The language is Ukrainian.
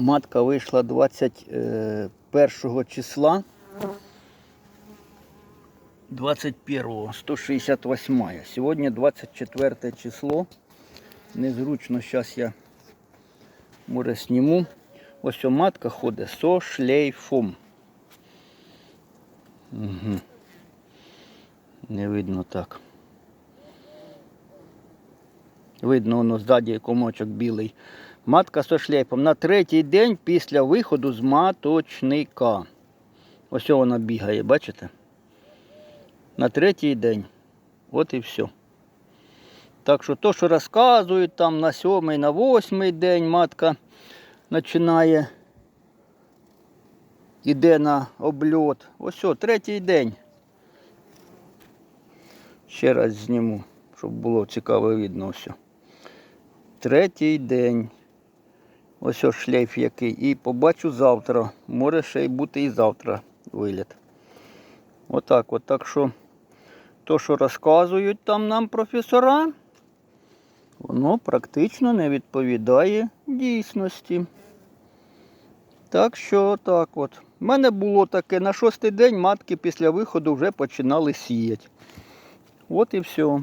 Матка вийшла 21 числа. 21-го, 168. Сьогодні 24 число. Незручно, зараз я може сніму. Ось о матка ходить со шлейфом. Угу. Не видно так. Видно, воно ззаді комочок білий. Матка со шлейфом на третій день після виходу з маточника. Ось вона бігає, бачите? На третій день. От і все. Так що то, що розказують, там на сьомий, на восьмий день матка починає, іде на обльот. Ось о, третій день. Ще раз зніму, щоб було цікаво видно все. Третій день. Ось ось шлейф який. І побачу завтра. Може ще й бути і завтра виліт. Отак от. Так що то, що розказують там нам професора, воно практично не відповідає дійсності. Так що так от. У мене було таке, на шостий день матки після виходу вже починали сіяти. От і все.